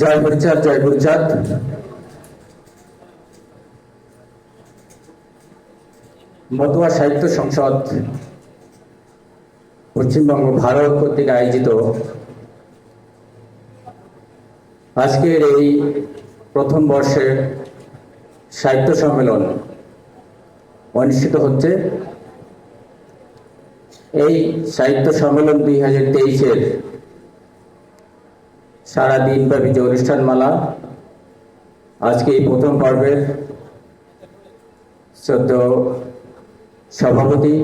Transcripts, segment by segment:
জয় গুরুচাঁদ জয় গুরুচাঁদ মতুয়া সাহিত্য সংসদ, পশ্চিমবঙ্গ ভারত কর্তৃক আয়োজিত। আজকের এই প্রথম বর্ষের সাহিত্য সম্মেলন অনুষ্ঠিত হচ্ছে। এই সাহিত্য সম্মেলন দুই হাজার তেইশের সারা দিনব্যাপী যে অনুষ্ঠানমালা, আজকে এই প্রথম পর্বের সদ্য সভাপতি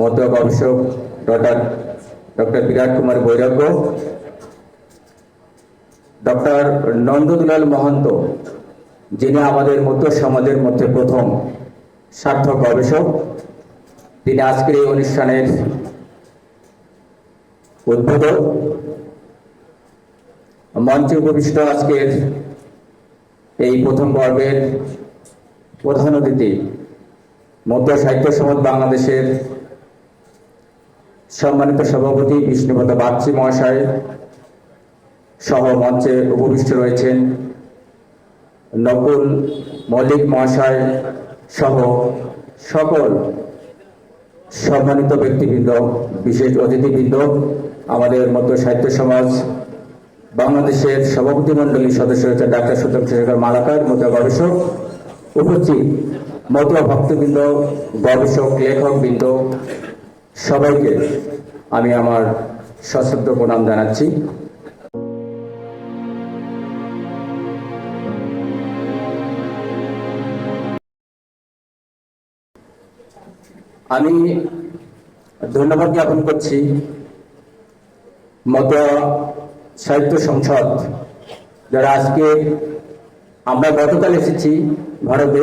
মধ্য গবেষক ডক্টর ডক্টর বিরাট কুমার বৈরাগ্য, ডক্টর নন্দদুলাল মহন্ত, যিনি আমাদের মধ্য সমাজের মধ্যে প্রথম সার্থক গবেষক তিনি আজকের এই অনুষ্ঠানের উদ্বোধক। মঞ্চে উপবিষ্ট আজকের এই প্রথম পর্বের প্রধান অতিথি মধ্য সাহিত্য সমাজ বাংলাদেশের সম্মানিত সভাপতি বিষ্ণুপদ বাগচি মহাশয় সহ মঞ্চে উপবিষ্ট রয়েছেন নকুল মল্লিক মহাশয় সহ সকল সম্মানিত ব্যক্তিবৃন্দ, বিশেষ অতিথিবৃন্দ, আমাদের মধ্য সাহিত্য সমাজ বাংলাদেশের সভাপতি মন্ডলীর সদস্য হচ্ছে ডাক্তার সুতম শেখর মালাকার মতো গবেষক, উপস্থিত মতো ভক্তবৃন্দ, গবেষক লেখক বৃন্দ সবাইকে আমি আমার সশ্রদ্ধ প্রণাম জানাচ্ছি। আমি ধন্যবাদ জ্ঞাপন করছি মত সাহিত্য সংসদ, যারা আজকে আমরা গতকাল এসেছি ভারতে,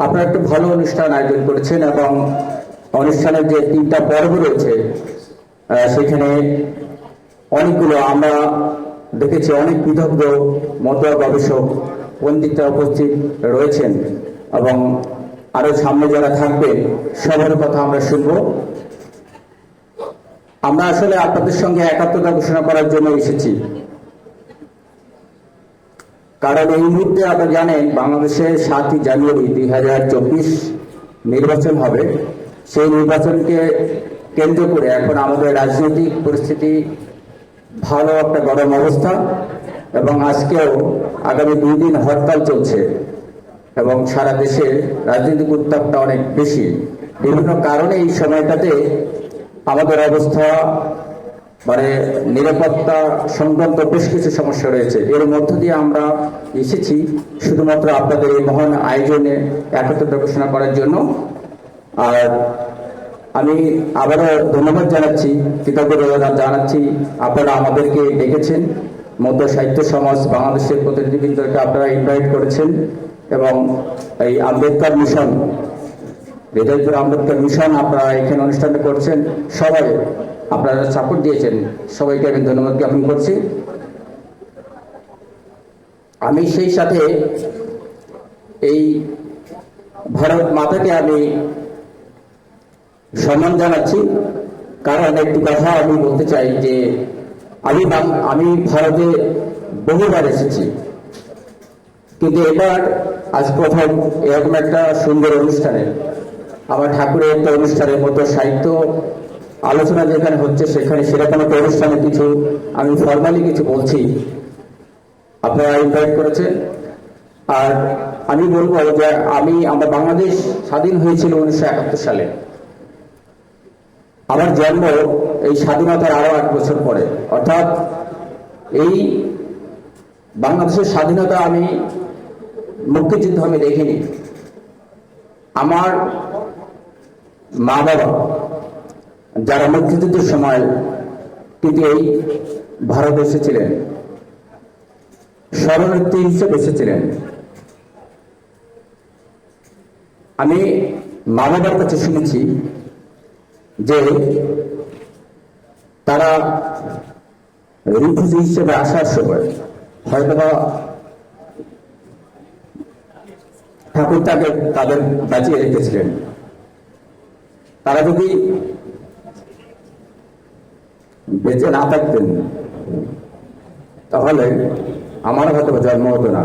আপনারা একটু ভালো অনুষ্ঠান আয়োজন করেছেন এবং অনুষ্ঠানের যে তিনটা পর্ব রয়েছে সেখানে অনেকগুলো আমরা দেখেছি, অনেক বিদগ্ধ, মতুয়া গবেষক, পণ্ডিতরা উপস্থিত রয়েছেন এবং আরও সামনে যারা থাকবে সবার কথা আমরা শুনব। আমরা আসলে আপনাদের সঙ্গে একাত্মতা ঘোষণা করার জন্য এসেছি। কারণ এই মুহূর্তে আপনারা জানেন, বাংলাদেশে সাতই জানুয়ারি দুই হাজার চব্বিশ নির্বাচন হবে। সেই নির্বাচনকে কেন্দ্র করে এখন আমাদের রাজনৈতিক পরিস্থিতি ভালো একটা গরম অবস্থা এবং আজকেও আগামী দুই দিন হরতাল চলছে এবং সারা দেশে রাজনৈতিক উত্তাপটা অনেক বেশি। বিভিন্ন কারণে এই সময়টাতে আমাদের অবস্থা মানে নিরাপত্তা সংক্রান্ত বেশ কিছু সমস্যা রয়েছে। এর মধ্য দিয়ে আমরা এসেছি শুধুমাত্র আপনাদের এই মহান আয়োজনে একত্রতা ঘোষণা করার জন্য। আর আমি আবারও ধন্যবাদ জানাচ্ছি, কৃতজ্ঞতা জানাচ্ছি, আপনারা আমাদেরকে ডেকেছেন। মধ্য সাহিত্য সমাজ বাংলাদেশের প্রতিনিধিবৃন্দকে আপনারা ইনভাইট করেছেন এবং এই আম্বেদকর মিশন হৃদয়পুর আম্বেদকর মিশন আপনারা এখানে অনুষ্ঠানটা করছেন। সবাই আপনারা সাপোর্ট দিয়েছেন। সবাইকে আমি ধন্যবাদ জ্ঞাপন করছি। আমি সেই সাথে এই ভারত মাতাকে আমি সম্মান জানাচ্ছি। কারণ একটি কথা আমি বলতে চাই যে, আমি আমি ভারতে বহুবার এসেছি। কিন্তু এবার আজ প্রথম এরকম একটা সুন্দর অনুষ্ঠানে আমার ঠাকুরের একটা অনুষ্ঠানের মতো সাহিত্য আলোচনা যেখানে হচ্ছে, সেখানে সেরকম একটা অনুষ্ঠানে কিছু আমি ফর্মালি কিছু বলছি। আপনারা ইনভাইট করেছেন। আর আমি বলব যে আমি, আমরা বাংলাদেশ স্বাধীন হয়েছিল উনিশশো একাত্তর সালে। আমার জন্ম এই স্বাধীনতার আরও আট বছর পরে। অর্থাৎ এই বাংলাদেশের স্বাধীনতা আমি মুক্তিযুদ্ধ আমি দেখিনি। আমার মা বাবা যারা মুক্তিযুদ্ধের সময় এই ভারত এসেছিলেন, শরণার্থী হিসেবে এসেছিলেন। আমি মা বাবার কাছে শুনেছি যে তারা রিফিউজি হিসেবে আসার সময় হয়তোবা ঠাকুর তাকে তাদের বাঁচিয়ে রেখেছিলেন। তারা যদি বেঁচে না থাকতেন, তাহলে আমার হয়তো জন্ম হতো না।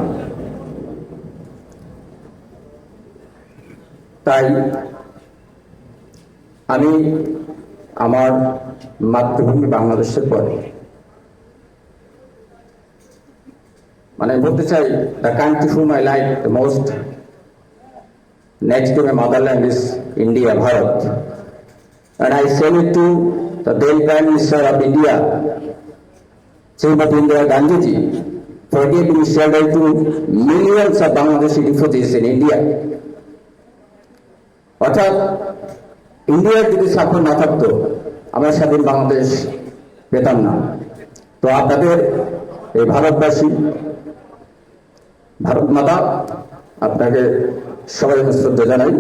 তাই আমি আমার মাতৃভূমি বাংলাদেশের পরে মানে বলতে চাই the country hmm my life the most next to my motherland is India Bharat and I send it to the then Prime Minister of India, Srimati Indira Gandhi ji, for giving shelter to millions of Bangladeshi refugees in India. অর্থাৎ ইন্ডিয়ার যদি স্বাক্ষর না থাকতো আমরা স্বাধীন বাংলাদেশ পেতাম না তো আপনাদের এই ভারতবাসী ভারত মাতা আপনাকে সবাই শ্রদ্ধা জানাই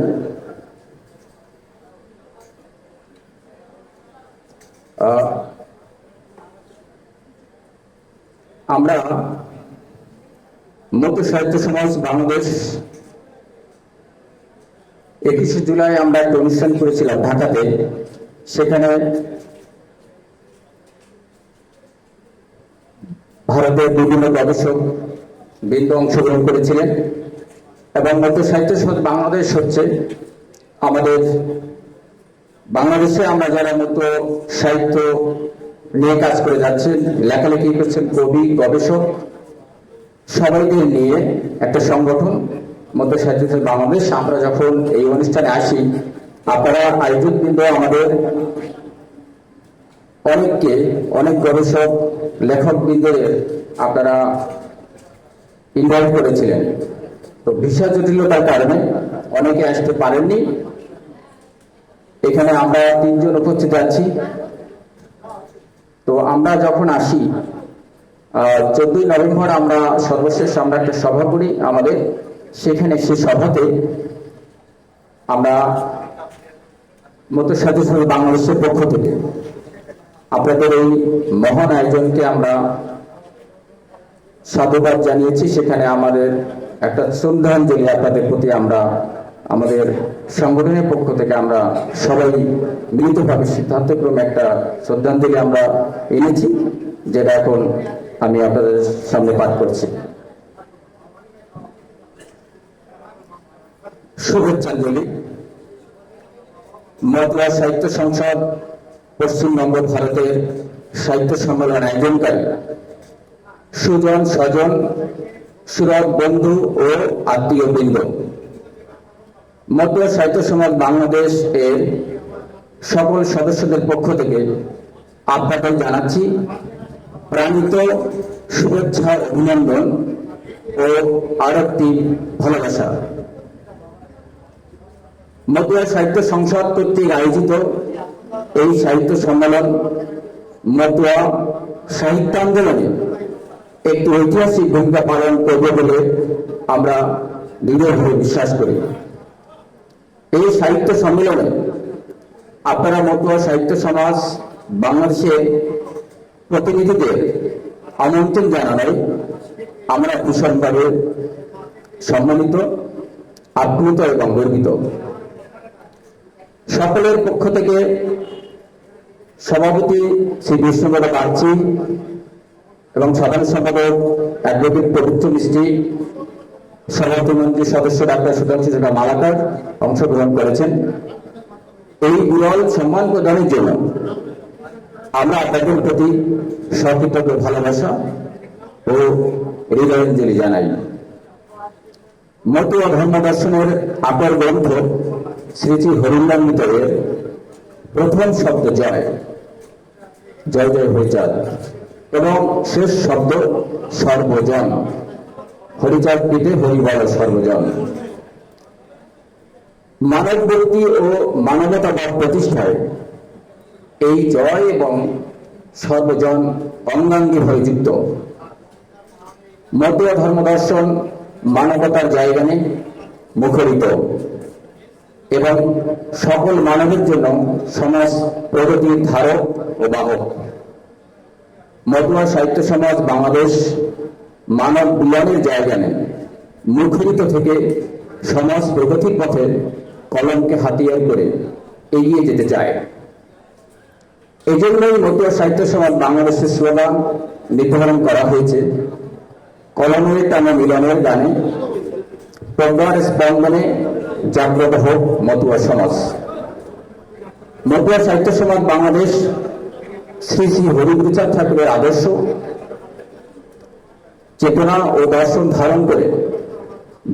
আমরা মধ্য সাহিত্য সমাজ বাংলাদেশ একুশে জুলাই আমরা একটা অনুষ্ঠান করেছিলাম ঢাকাতে। সেখানে ভারতের বিভিন্ন গবেষক বৃন্দ অংশগ্রহণ করেছিলেন এবং মধ্য সাহিত্য সমাজ বাংলাদেশ হচ্ছে আমাদের বাংলাদেশে আমরা যারা মতো সাহিত্য নিয়ে কাজ করে যাচ্ছেন, লেখালেখি করছেন কবি, গবেষক, সবাইকে নিয়ে একটা সংগঠন, মধ্য সাহিত্য বাংলাদেশ। আমরা যখন এই অনুষ্ঠানে আসি, আপনারা আয়োজক বৃন্দ আমাদের অনেককে, অনেক গবেষক লেখক বৃন্দের আপনারা ইনভাইট করেছিলেন। তো ভিসা জটিলতার কারণে অনেকে আসতে পারেননি। এখানে আমরা তিনজন উপস্থিত আছি। তো আমরা যখন আসি চোদ্দই নভেম্বর আমরা সর্বশেষ আমরা একটা সভা করি আমাদের। সেখানে সে সভাতে আমরা মতো সাথে সাথে বাংলাদেশের পক্ষ থেকে আপনাদের এই মহান আয়োজনকে আমরা সাধুবাদ জানিয়েছি। সেখানে আমাদের একটা শ্রদ্ধাঞ্জলি আপনাদের প্রতি আমরা আমাদের সংগঠনের পক্ষ থেকে আমরা সবাই মিলিতভাবে সিদ্ধান্তক্রমে একটা শ্রদ্ধাঞ্জলি আমরা এনেছি, যেটা এখন আমি আপনাদের সামনে পাঠ করছি। শুভেচ্ছাঞ্জলি মতুয়া সাহিত্য সংসদ পশ্চিমবঙ্গ ভারতের সাহিত্য সম্মেলন আয়োজনকারী সুজন, স্বজন সুরভ বন্ধু ও আত্মীয় বৃন্দ মতুয়া সাহিত্য সমাজ বাংলাদেশ এর সকল সদস্যদের পক্ষ থেকে আপনাদের জানাচ্ছি। প্রাণিত শুভেচ্ছা অভিনন্দন ও আরেকটি ভালোবাসা। মতুয়া সাহিত্য সংসদ কর্তৃক আয়োজিত এই সাহিত্য সম্মেলন মতুয়া সাহিত্য আন্দোলনে একটি ঐতিহাসিক ভূমিকা পালন করবে বলে আমরা দৃঢ়ভাবে বিশ্বাস করি। এই সাহিত্য সম্মেলনে আপনারা মতুয়া সাহিত্য সমাজ, বাংলাদেশের প্রতিনিধিদের আমন্ত্রণ জানানোয় আমরা ভীষণভাবে সম্মানিত, আপ্লুত এবং গর্বিত। সকলের পক্ষ থেকে সভাপতি শ্রী বিষ্ণুপদ বাগচি এবং সাধারণ সম্পাদক অ্যাডভোকেট পবিত্র মিস্ত্রি সভাপতি মন্ত্রী সদস্য ডাক্তার সুধাংশু জানা মালাকার অংশগ্রহণ করেছেন। এই বিরল সম্মান প্রদানের জন্য আমরা আপনাদের প্রতি সকৃতজ্ঞ ভালোবাসা ও হৃদয়াঞ্জলি জানাই। মতুয়া ধর্ম দর্শনের আপর গ্রন্থ শ্রী শ্রী হরিন্দামিতরের প্রথম শব্দ জয় জয় জয় হরিচাঁদ। এবং শেষ শব্দ সর্বজন। হরিচাঁদ পিতে হরিবল সর্বজন মানব ব্যক্তি ও মানবতাবাদ প্রতিষ্ঠায় এই জয় এবং সর্বজন অঙ্গাঙ্গী হয়ে যুক্ত। মতুয়া ধর্ম দর্শন মানবতার জায়গা নেই, মুখরিত। এবং সকল মানবের জন্য সমাজ প্রগতির ধারক ও বাহক। মতুয়া সাহিত্য সমাজ বাংলাদেশ মানব বিজ্ঞানের জায়গা নেন মুখরিত থেকে সমাজ প্রগতির পথে কলমকে হাতিয়ার করে এগিয়ে যেতে চায়। এই জন্যই মতুয়া সাহিত্য সমাজ বাংলাদেশের স্লোগান নির্ধারণ করা হয়েছে। কলমের টানা মিলনের গানে প্রজ্ঞার স্পন্দনে জাগ্রত হোক মতুয়া সমাজ। মতুয়া সাহিত্য সমাজ বাংলাদেশ শ্রী শ্রী হরিপ্রচার ঠাকুরের আদর্শ চেতনা ও দর্শন ধারণ করে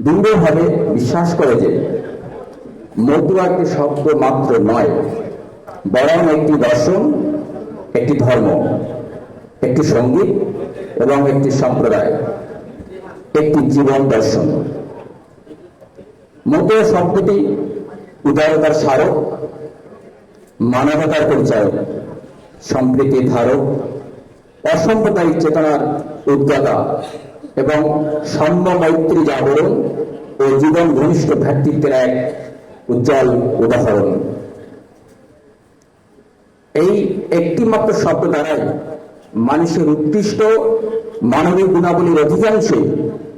দৃঢ়ভাবে বিশ্বাস করে যে মতুয়া একটি শব্দ মাত্র নয়, বরং একটি দর্শন, একটি ধর্ম, একটি সংগীত এবং একটি সম্প্রদায়, একটি জীবন দর্শন। মতুয়া শব্দটি উদারতার স্মারক, মানবতার পরিচয় সম্প্রীতির ধারক, অসাম্প্রদায়িক চেতনার উদ্গাতা এবং সাম্য মৈত্রী জাগরণ ও জীবন ঘনিষ্ঠ ভ্রাতৃত্বের এক উজ্জ্বল উদাহরণ। এই একটি মাত্র শব্দ দ্বারাই মানুষের উৎকৃষ্ট মানবিক গুণাবলীর অধিকাংশই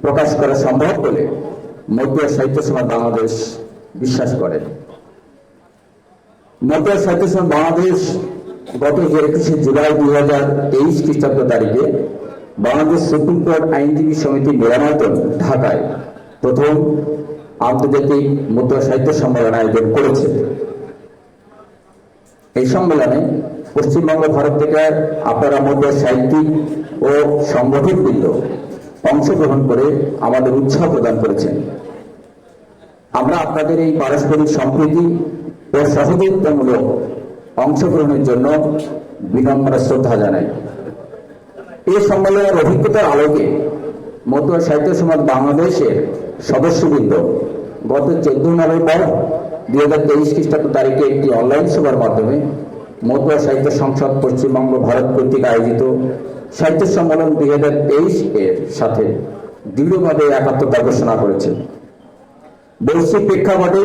প্রকাশ করা সম্ভব বলে মধ্য সাহিত্য সমাজ বাংলাদেশ বিশ্বাস করে। মধ্য সাহিত্য সমাজ বাংলাদেশ গত একুশে জুলাই দুই হাজার তেইশ খ্রিস্টাব্দ তারিখে বাংলাদেশ সুপ্রিম কোর্ট আইনজীবী সমিতি মেরামতন ঢাকায় প্রথম আন্তর্জাতিক মুদ্রা সাহিত্য সম্মেলন আয়োজন করেছে। এই সম্মেলনে পশ্চিমবঙ্গ ভারত থেকে আপনারা মধ্য সাহিত্যিক ও সংগঠিত সংগঠনবৃন্দ অংশগ্রহণ করে আমাদের উৎসাহ প্রদান করেছেন। আমরা আপনাদের এই পারস্পরিক সম্প্রীতি ও সহযোগিতামূলক অংশগ্রহণের জন্য বিনম্র শ্রদ্ধা জানাই। এই সম্মেলনের অভিজ্ঞতার আলোকে মতুয়া সাহিত্য সমাজ বাংলাদেশের সদস্যবৃন্দ গত চোদ্দ নভেম্বর দুই হাজার তেইশ খ্রিস্টাব্দ তারিখে একটি অনলাইন সভার মাধ্যমে মতুয়া সাহিত্য সংসদ পশ্চিমবঙ্গ ভারত কর্তৃক আয়োজিত সাহিত্য সম্মেলন দুই হাজার তেইশ এর সাথে দৃঢ়ভাবে একাত্মতা ঘোষণা করেছে। বৈশ্বিক প্রেক্ষাপটে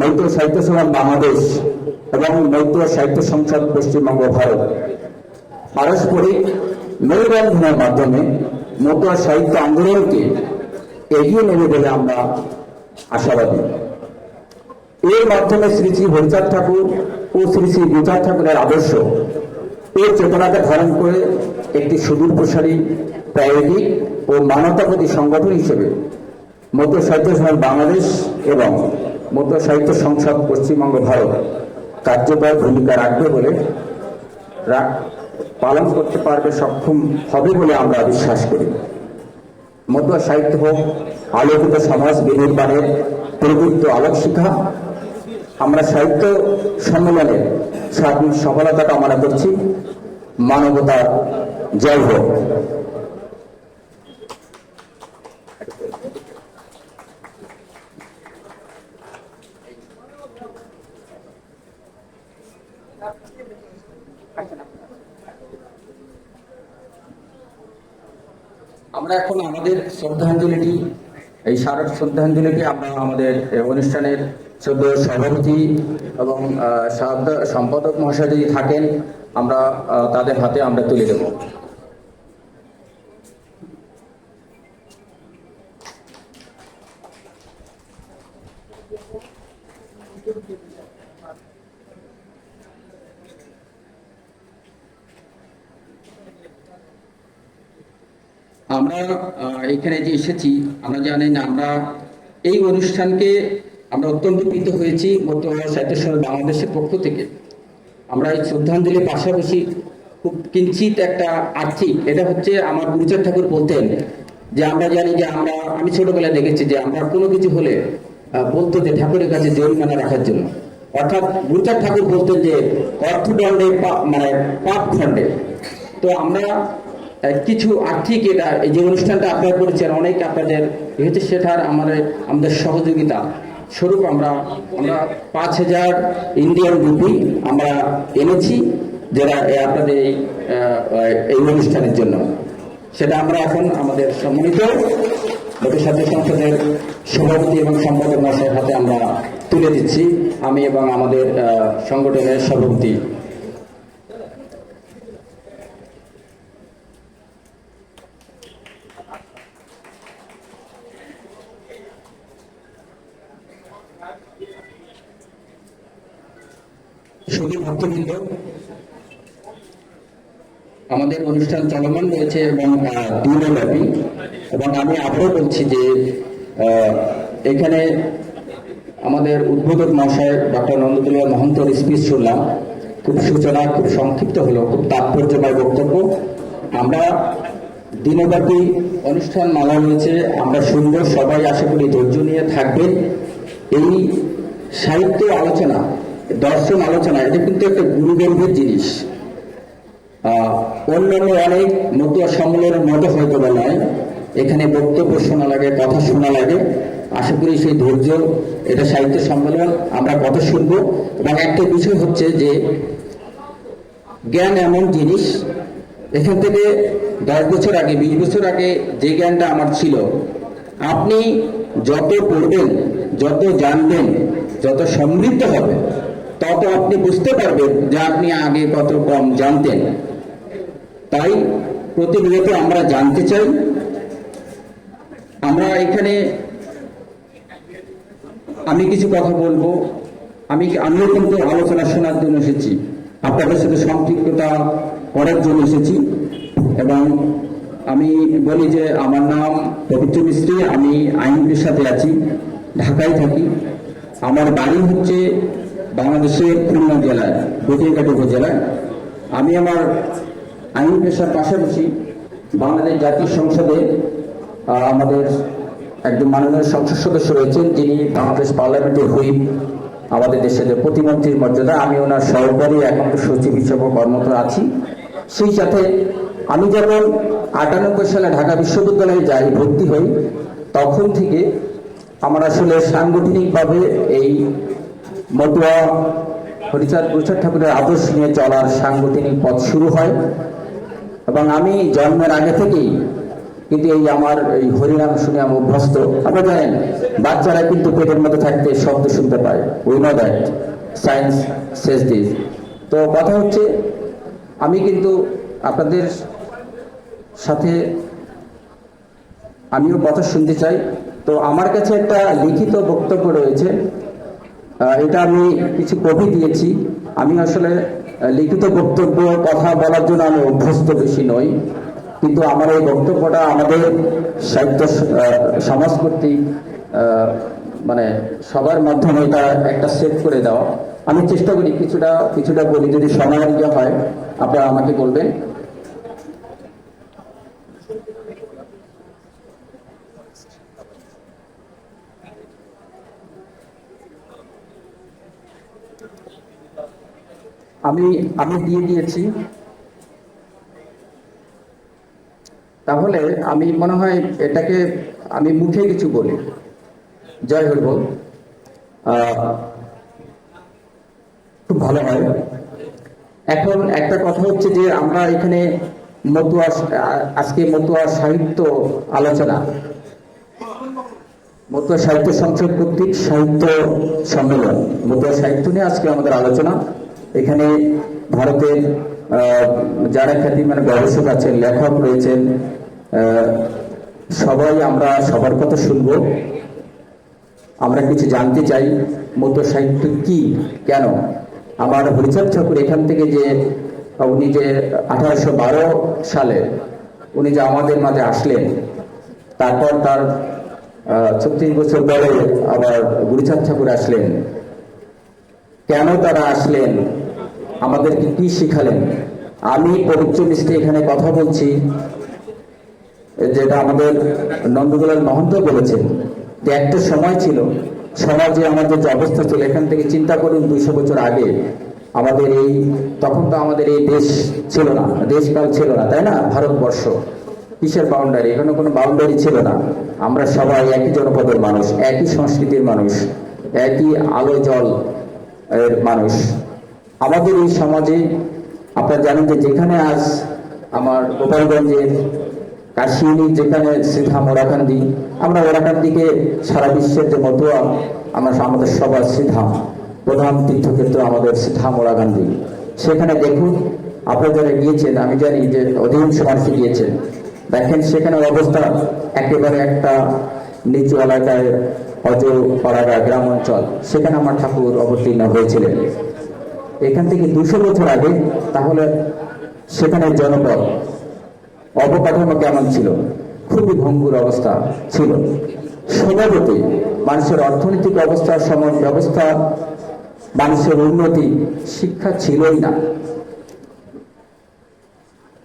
মৈত্র সাহিত্য সমাজ বাংলাদেশ এবং মৈত্র সাহিত্য সংসদ পশ্চিমবঙ্গ ভারত পারস্পরিক মেলবন্ধনের মাধ্যমে মতুয়া সাহিত্য আন্দোলনকে এগিয়ে নেবে বলে আমরা আশাবাদী। এর মাধ্যমে শ্রী শ্রী হরিচাঁদ ঠাকুর ও শ্রী শ্রী গুচার ঠাকুরের আদর্শ এর চেতনাকে ধারণ করে একটি সুদূর প্রসারী প্রায়োগিক ও মানবতাবাদী সংগঠন হিসেবে মধ্য সাহিত্য সমাজ বাংলাদেশ এবং মধ্য সাহিত্য সংসদ পশ্চিমবঙ্গ ভারত কার্যকর ভূমিকা রাখবে বলে রা- পালন করতে পারবে সক্ষম হবে বলে আমরা বিশ্বাস করি। মধ্য সাহিত্য হোক, আলোকিত সমাজ বিনির্মাণের প্রবৃত্ত আলোক শিখা, আমরা সাহিত্য সম্মেলনে সফলতা কামনা করছি। মানবতা জয় হোক। আমরা এখন আমাদের শ্রদ্ধাঞ্জলিটি, এই স্মারক শ্রদ্ধাঞ্জলিটি আমরা আমাদের অনুষ্ঠানের সদ্য সভাপতি এবং সম্পাদক মহাশয় যদি থাকেন, আমরা তাদের হাতে আমরা তুলে দেব আমরা আহ, এখানে যে এসেছি, আমরা জানি না, আমরা এই অনুষ্ঠানকে আমরা অত্যন্ত প্রীত হয়েছি বর্তমান সাহিত্য বাংলাদেশের পক্ষ থেকে। আমরা এই শ্রদ্ধাঞ্জলির পাশাপাশি খুব কিঞ্চিত একটা আর্থিক, এটা হচ্ছে আমার গুরুচাঁদ ঠাকুর বলতেন যে আমরা জানি যে আমরা, আমি ছোটবেলায় দেখেছি যে আমরা কোনো কিছু হলে বলতো যে ঠাকুরের কাছে জরিমানা রাখার জন্য। অর্থাৎ গুরুচাঁদ ঠাকুর বলতেন যে অর্থদণ্ডে মানে পাপ খণ্ডে। তো আমরা কিছু আর্থিক এটা, এই যে অনুষ্ঠানটা আপনারা করেছেন, অনেক আপনাদের হচ্ছে সেটার আমাদের আমাদের সহযোগিতা। স্বরূপ আমরা আমরা পাঁচ হাজার ইন্ডিয়ান রুপি আমরা এনেছি যারা আপনাদের এই অনুষ্ঠানের জন্য। সেটা আমরা এখন আমাদের সম্মানিত সাথে সংসদের সভাপতি এবং সম্পাদক মশাইয়ের হাতে আমরা তুলে দিচ্ছি। আমি এবং আমাদের সংগঠনের সভাপতি আমাদের অনুষ্ঠান চলমান রয়েছে এবং দিনব্যাপী এবং আমি আবারও বলছি যে এখানে আমাদের উদ্বোধক মহাশয় ডক্টর নন্দদুল্লাহ মহন্তর স্পিচ শুনলাম। খুব সূচনা, খুব সংক্ষিপ্ত হলো, খুব তাৎপর্যময় বক্তব্য। আমরা দিনব্যাপী অনুষ্ঠান মালা রয়েছে, আমরা সুন্দর সবাই আশা করি ধৈর্য নিয়ে থাকবেন। এই সাহিত্য আলোচনা দর্শন আলোচনা, এটা কিন্তু একটা গুরুগর্ভের জিনিস। অন্যান্য অনেক মতুয়া সম্মেলনের মতো হয়তো বা নয়। এখানে বক্তব্য শোনা লাগে, কথা শোনা লাগে। আশা করি সেই ধৈর্য, এটা সাহিত্য সম্মেলন, আমরা কথা শুনব। এবং একটা বিষয় হচ্ছে যে, জ্ঞান এমন জিনিস, এখান থেকে দশ বছর আগে, বিশ বছর আগে যে জ্ঞানটা আমার ছিল, আপনি যত পড়বেন, যত জানবেন, যত সমৃদ্ধ হবে তত আপনি বুঝতে পারবেন যে আপনি আগে কত কম জানতেন। তাই প্রতিনিয়ত আমরা জানতে চাই। আমরা এখানে আমি কিছু কথা বলব। আমি আমিও কিন্তু আলোচনা শোনার জন্য এসেছি। আপনাদের সাথে সম্পৃক্ততা করার জন্য এসেছি। এবং আমি বলি যে আমার নাম পবিত্র মিস্ত্রি। আমি আইন সাথে আছি, ঢাকায় থাকি। আমার বাড়ি হচ্ছে বাংলাদেশের খুলনা জেলায় গটিয়াঘাট উপজেলায়, আমি আমার আইন পেশার পাশাপাশি বাংলাদেশ জাতীয় সংসদে আমাদের একজন মাননীয় সংসদ সদস্য রয়েছেন, যিনি বাংলাদেশ পার্লামেন্টের হুইপ আমাদের দেশের প্রতিমন্ত্রীর মর্যাদা, আমি ওনার সহকারী এখন সচিব হিসেবে কর্মরত আছি। সেই সাথে আমি যখন আটানব্বই সালে ঢাকা বিশ্ববিদ্যালয়ে যাই, ভর্তি হই, তখন থেকে আমার আসলে সাংগঠনিকভাবে এই মতুয়া হরিচাঁদ গুরুচাঁদ ঠাকুরের আদর্শ নিয়ে চলার সাংগঠনিক পথ শুরু হয়। এবং আমি জন্মের আগে থেকেই কিন্তু এই আমার এই হরিনাম শুনে আমি অভ্যস্ত। আপনারা জানেন, বাচ্চারা কিন্তু পেটের মধ্যে থাকতে শব্দ শুনতে পায়। We know that science says this তো কথা হচ্ছে, আমি কিন্তু আপনাদের সাথে আমিও কথা শুনতে চাই। তো আমার কাছে একটা লিখিত বক্তব্য রয়েছে। এটা আমি কিছু কপি দিয়েছি। আমি আসলে লিখিত বক্তব্য, কথা বলার জন্য আমি অভ্যস্ত বেশি নই। কিন্তু আমার এই বক্তব্যটা আমাদের সাহিত্য সমাজ কর্তৃক মানে সবার মাধ্যমে এটা একটা সেট করে দেওয়া। আমি চেষ্টা করি কিছুটা কিছুটা বলি, যদি সময় হয়, আপনারা আমাকে বলবেন। আমি আমি দিয়ে দিয়েছি। তাহলে আমি মনে হয় এটাকে আমি মুখে কিছু বলি। জয় হল খুব ভালো হয়। এখন একটা কথা হচ্ছে যে আমরা এখানে মতুয়া, আজকে মতুয়া সাহিত্য আলোচনা। মতুয়া সাহিত্য সংসদ কর্তৃক সাহিত্য সম্মেলন। মতুয়া সাহিত্য নিয়ে আজকে আমাদের আলোচনা। এখানে ভারতের যারা খ্যাতি মানে গবেষক আছেন, লেখক রয়েছেন সবাই আমরা সবার কথা শুনব। আমরা কিছু জানতে চাই মতুয়া সাহিত্য কি, কেন? আমার হরিচাঁদ ঠাকুর এখান থেকে যে, উনি যে আঠারোশো বারো সালে, উনি যে আমাদের মাঝে আসলেন, তারপর তার ছত্রিশ বছর পরে আবার গুরুচাঁদ ঠাকুর আসলেন। কেন তারা আসলেন? আমাদেরকে কি শিখালেন? আমি পবিত্র মিস্ত্রি এখানে কথা বলছি, যেটা আমাদের নন্দগোলাল মহন্ত বলেছেন যে একটা সময় ছিল, সমাজে আমাদের যে অবস্থা ছিল, এখান থেকে চিন্তা করুন, দুইশো বছর আগে আমাদের এই, তখন তো আমাদের এই দেশ ছিল না দেশকাল ছিল না, তাই না? ভারতবর্ষ, কিসের বাউন্ডারি এখানে কোনো বাউন্ডারি ছিল না। আমরা সবাই একই জনপদের মানুষ, একই সংস্কৃতির মানুষ, একই আলো জল এর মানুষ। আমাদের এই সমাজে আপনারা জানেন যে যেখানে আজ আমার গোপালগঞ্জের কাশিনী, যেখানে শ্রীধাম ওরাকান্দি আমরা ওরাকান্দিকে সারা বিশ্বের যে মতুয়া, আমরা আমাদের সবার শ্রীধাম প্রধান তীর্থক্ষেত্র আমাদের শ্রীধাম ওরাকান্দি সেখানে দেখুন, আপনারা যারা গিয়েছেন, আমি জানি যে অধিকাংশ মানুষ গিয়েছেন দেখেন সেখানে অবস্থা একেবারে একটা নিচু এলাকায় অজ পাড়াগা গ্রাম অঞ্চল। সেখানে আমার ঠাকুর অবতীর্ণ হয়েছিলেন। এখান থেকে দুশো বছর আগে, তাহলে সেখানে জনপদ অবকাঠামো কেমন ছিল? খুবই ভঙ্গুর অবস্থা ছিল। স্বভাবতই মানুষের অর্থনৈতিক অবস্থা, সমাজ ব্যবস্থা, মানুষের উন্নতি, শিক্ষা ছিলই না।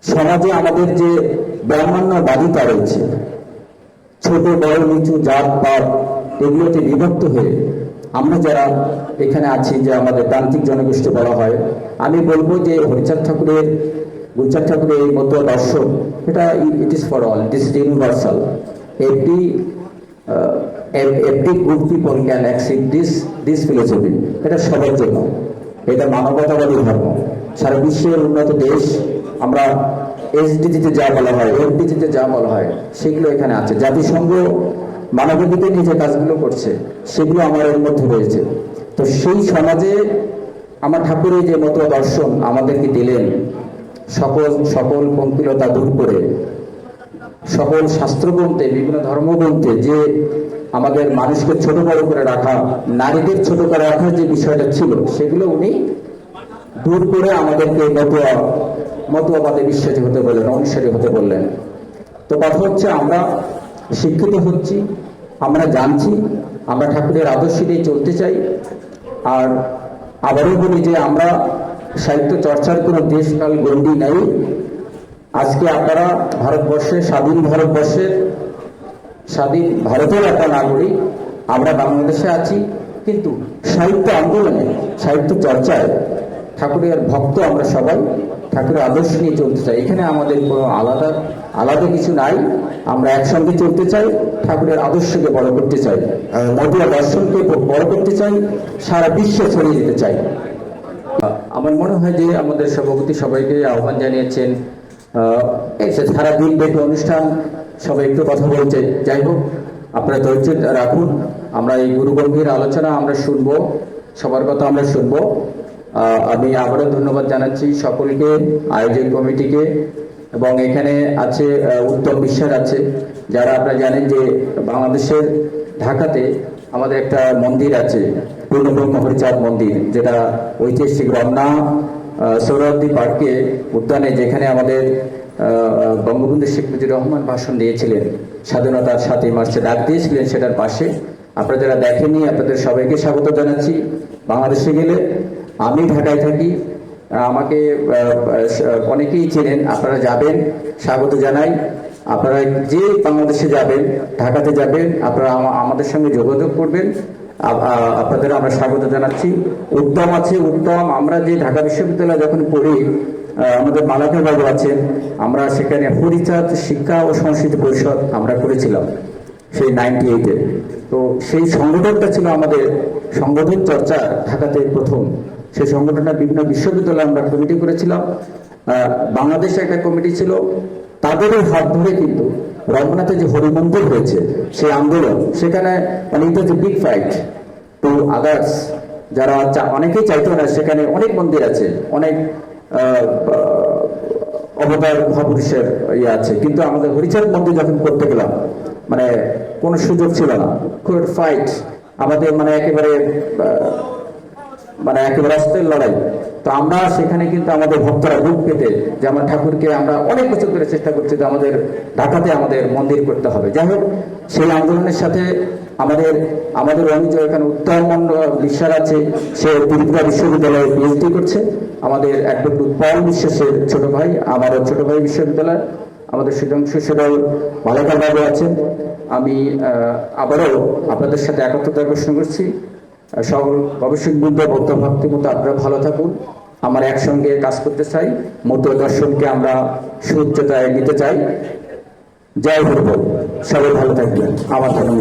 সমাজে আমাদের যে ব্রাহ্মণ্যবাদিতা রয়েছে, ছোট, বড়, নিচু, জাত, পাত, এগুলোতে বিভক্ত হয়ে আমরা যারা এখানে আছি, যে আমাদের প্রান্তিক জনগোষ্ঠী বলা হয়, আমি বলব যে হরিচাঁদ ঠাকুরের গুলচাঁদ ঠাকুরের এই মতো দর্শন, এটা it is for all this is universal every every good people can accept this this philosophy এটা সবার জন্য। এটা মানবতাবাদী ধর্ম। সারা বিশ্বের উন্নত দেশ, আমরা এসডিজিতে যা বলা হয় এফডিজিতে যা বলা হয়, সেগুলো এখানে আছে। জাতিসংঘ মানবাধিকার নিয়ে যে কাজগুলো করছে, সেগুলো আমার এর মধ্যে রয়েছে। তো সেই সমাজে আমার ঠাকুরের যে মতো দর্শন আমাদেরকে দিলেন, সকল সকল পঙ্কিলতা দূর করে, সকল শাস্ত্রগ্রন্থে, বিভিন্ন ধর্মগ্রন্থে যে আমাদের মানুষকে ছোট বড় করে রাখা, নারীদের ছোট করে রাখার যে বিষয়টা ছিল, সেগুলো উনি দূর করে আমাদেরকে মতুয়া, মতুয়াবাদে বিশ্বাসী হতে বললেন, অনুসারী হতে বললেন। তো কথা হচ্ছে আমরা শিক্ষিত হচ্ছি, আমরা জানছি, আমরা ঠাকুরের আদর্শ নিয়ে চলতে চাই, আর আবারও বলি যে আমরা সাহিত্য চর্চার কোনো দেশকাল গণ্ডি নাই। আজকে আপনারা ভারতবর্ষে, স্বাধীন ভারতবর্ষের স্বাধীন ভারতের একটা নাগরিক, আমরা বাংলাদেশে আছি, কিন্তু সাহিত্য আন্দোলনে, সাহিত্য চর্চায় ঠাকুরের ভক্ত আমরা সবাই। ঠাকুরের আদর্শ নিয়ে চলতে চাই। এখানে আমাদের কোনো আলাদা আলাদা কিছু নাই। আমরা একসঙ্গে চলতে চাই, ঠাকুরের আদর্শকে বড় করতে চাই মধুয়া দর্শনকে বড় করতে চাই, সারা বিশ্বে ছড়িয়ে দিতে চাই। আমার মনে হয় যে আমাদের সভাপতি সবাইকে আহ্বান জানিয়েছেন সারা দিন ব্যাপী অনুষ্ঠান, সবাই একটু কথা বলছে। যাই হোক, আপনারা ধৈর্য রাখুন। আমরা এই গুরুগম্ভীর আলোচনা আমরা শুনব, সবার কথা আমরা শুনব। আমি আবারও ধন্যবাদ জানাচ্ছি সকলকে আয়োজক কমিটিকে এবং এখানে আছে উত্তম বিশ্বাস আছে যারা আপনারা জানেন যে বাংলাদেশের ঢাকাতে আমাদের একটা মন্দির আছে পূর্ণব্রহ্ম হরিচাঁদ মন্দির যেটা ঐতিহাসিক রমনা আহ, সৌরাবর্দী পার্কে উদ্যানে যেখানে আমাদের বঙ্গবন্ধু শেখ মুজিবুর রহমান ভাষণ দিয়েছিলেন স্বাধীনতার সাথে মার্চে ডাক দিয়েছিলেন সেটার পাশে। আপনারা যারা দেখেননি আপনাদের সবাইকে স্বাগত জানাচ্ছি। বাংলাদেশে গেলে আমি ঢাকায় থাকি, আমাকে অনেকেই চেনেন, আপনারা যাবেন, স্বাগত জানাই। আপনারা যে বাংলাদেশে যাবেন, ঢাকাতে যাবেন, আপনারা আমাদের সঙ্গে যোগাযোগ করবেন। আপনাদের আমরা স্বাগত জানাচ্ছি। উদ্যম আছে, উদ্যম। আমরা যে ঢাকা বিশ্ববিদ্যালয়ে যখন পড়ি আমাদের মালাকা বাবু আছেন, আমরা সেখানে হরিচাঁদ শিক্ষা ও সংস্কৃতি পরিষদ আমরা করেছিলাম, সেই নাইনটি এইটে তো সেই সংগঠনটা ছিল আমাদের সংগঠন চর্চা, ঢাকাতে প্রথম। সেই সংগঠনটা বিভিন্ন বিশ্ববিদ্যালয়ে আমরা কমিটি করেছিলাম। বাংলাদেশে একটা কমিটি ছিল। তাদেরও হাত ধরে কিন্তু রমনাথে যে হরিমন্দির হয়েছে, সেই আন্দোলন, সেখানে মানে it big fight to others যারা অনেকেই চাইতো না, সেখানে অনেক মন্দির আছে, অনেক অবতার মহাপুরুষের ইয়ে আছে। কিন্তু আমাদের হরিচাঁদ মন্দির যখন করতে গেলাম মানে কোনো সুযোগ ছিল না। খুব ফাইট আমাদের মানে একেবারে মানে একেবারে অস্ত্রের লড়াই। তো আমরা সেখানে কিন্তু আমাদের ভক্তরা বুক পেতে, যে আমার ঠাকুরকে আমরা অনেক বছর ধরে চেষ্টা করছি যে আমাদের ঢাকাতে আমাদের মন্দির করতে হবে। যাই হোক, সেই আন্দোলনের সাথে আমাদের আমাদের অনুজ এখানে উত্তম মন্ডল বিশ্বাস আছে, সে ত্রিপুরা বিশ্ববিদ্যালয়ে পিএইচডি করছে। আমাদের একদম উৎপল বিশ্বাসের ছোট ভাই, আমারও ছোট ভাই বিশ্ববিদ্যালয়। আমাদের সুধাংশু বালাকার বাবু আছেন। আমি আবারও আপনাদের সাথে একত্রতা ঘোষণা করছি। সকল গবেষক বৃন্দ ভক্ত ভক্তি মতো আপনারা ভালো থাকুন। আমরা একসঙ্গে কাজ করতে চাই। মধ্য দর্শনকে আমরা সুচ্চতায় নিতে চাই। জয় হরব সবাই ভালো থাকবেন। আমার ধর্ম